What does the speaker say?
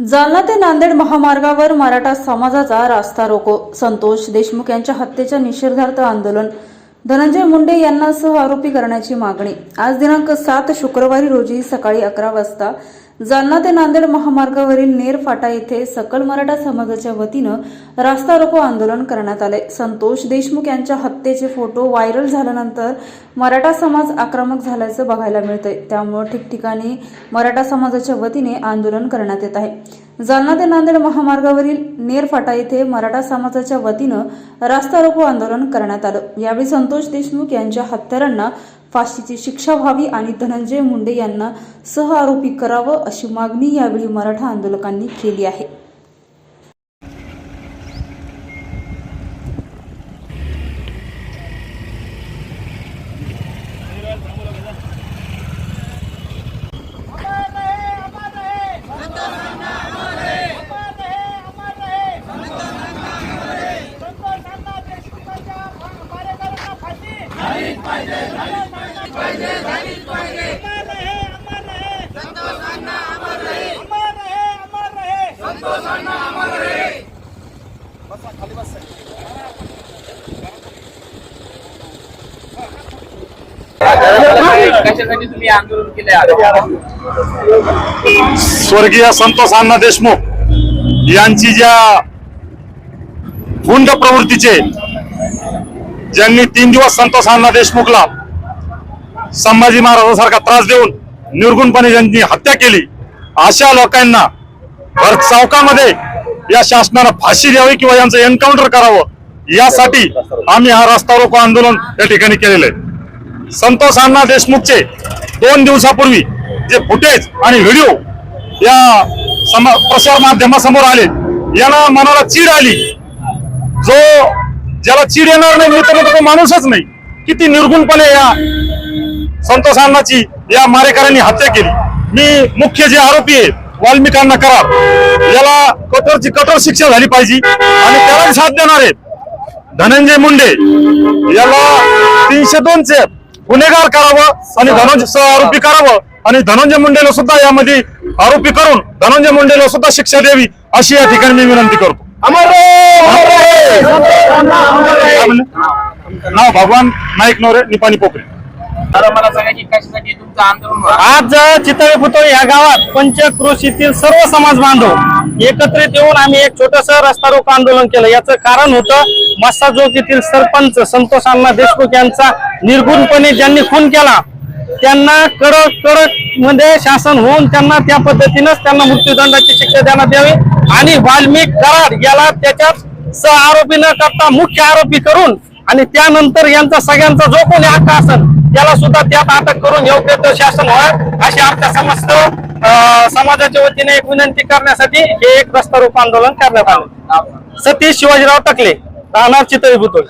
जालना ते नांदेड महामार्गावर मराठा समाजाचा रास्ता रोको. संतोष देशमुख यांच्या हत्येच्या निषेधार्थ आंदोलन धनंजय मुंडे यांना सह आरोपी करण्याची मागणी. आज दिनांक सात शुक्रवारी रोजी सकाळी अकरा वाजता जालना ते नांदेड महामार्गावरील नेर फाटा येथे सकल मराठा समाजाच्या वतीनं रास्ता रोको आंदोलन करण्यात आले. संतोष देशमुख यांच्या हत्येचे फोटो व्हायरल झाल्यानंतर मराठा समाज आक्रमक झाल्याचं बघायला मिळतंय. त्यामुळे ठिकठिकाणी मराठा समाजाच्या वतीने आंदोलन करण्यात येत आहे. जालना ते नांदेड महामार्गावरील नेरफाटा येथे मराठा समाजाच्या वतीनं रास्ता रोको आंदोलन करण्यात आलं. यावेळी संतोष देशमुख यांच्या हत्यारांना फाशीची शिक्षा व्हावी आणि धनंजय मुंडे यांना सह आरोपी करावं अशी मागणी यावेळी मराठा आंदोलकांनी केली आहे अमर रहे अमर रहे संतोष अमर रहे अमर रहे अमर रहे संतोष अण्णा देशमुखांच्या कार्यकर्त्यांना फाशी झालीच पाहिजे झालीच पाहिजे झालीच पाहिजे अमर रहे संतोष अण्णा अमर रहे कशासाठी तुम्ही आंदोलन स्वर्गीय संतोष अण्णा देशमुख यांची ज्या गुंड प्रवृत्तीचे ज्यांनी तीन दिवस संतोष अण्णा देशमुखला संभाजी महाराजांसारखा त्रास देऊन निर्गुणपणे ज्यांनी हत्या केली अशा लोकांना भर चौकामध्ये या शासनानं फाशी द्यावी किंवा यांचं एन्काउंटर करावं यासाठी आम्ही हा रस्ता रोको आंदोलन या ठिकाणी केलेलं आहे. संतोष अण्णा देशमुखचे दोन दिवसापूर्वी जे फुटेज आणि व्हिडिओ या समा प्रसार माध्यमासमोर आले यांना मनाला चीड आली. जो ज्याला चीड येणार नाही मित्रांनो तो माणूसच नाही. किती निर्गुणपणे या संतोष अण्णाची या मारेकऱ्यांनी हत्या केली. मी मुख्य जे आरोपी आहे वाल्मिकांना करार. याला कठोरची कठोर शिक्षा झाली पाहिजे आणि त्याला साथ देणार आहेत. धनंजय मुंडे याला तीनशे दोनचे गुन्हेगार करावं आणि धनंजय आरोपी करावं. आणि धनंजय मुंडेला सुद्धा यामध्ये आरोपी करून धनंजय मुंडेला सुद्धा शिक्षा द्यावी अशी या ठिकाणी मी विनंती करतो. काय नाव भगवान नाईक नवरे निपाणी पोखरे तर मला सांगा की कशासाठी तुमचं आंदोलन होतं? आज चितळे पुतळे या गावात पंचक्रोशीतील सर्व समाज बांधव एकत्रित येऊन आम्ही एक छोटस रस्ता रोको आंदोलन केलं याचं कारण होतं मस्साजोग येथील सरपंच संतोष अण्णा देशमुख यांचा निर्गुणपणे ज्यांनी खून केला त्यांना कडक कडकमध्ये शासन होऊन त्यांना त्या पद्धतीनंच त्यांना मृत्यूदंडाची शिक्षा देण्यात यावी आणि वाल्मिक करार याला त्याच्यात सह आरोपी न करता मुख्य आरोपी करून आणि त्यानंतर यांचा सगळ्यांचा जो कोणी हक्क असेल त्याला सुद्धा त्यात अटक करून योग्य ते शासन व्हावं अशी आमच्या समस्त अं, समाजाच्या वतीने एक विनंती करण्यासाठी हे एक रस्ता रूप आंदोलन करण्यात आलं. सतीश शिवाजीराव टकले राहणार चितळी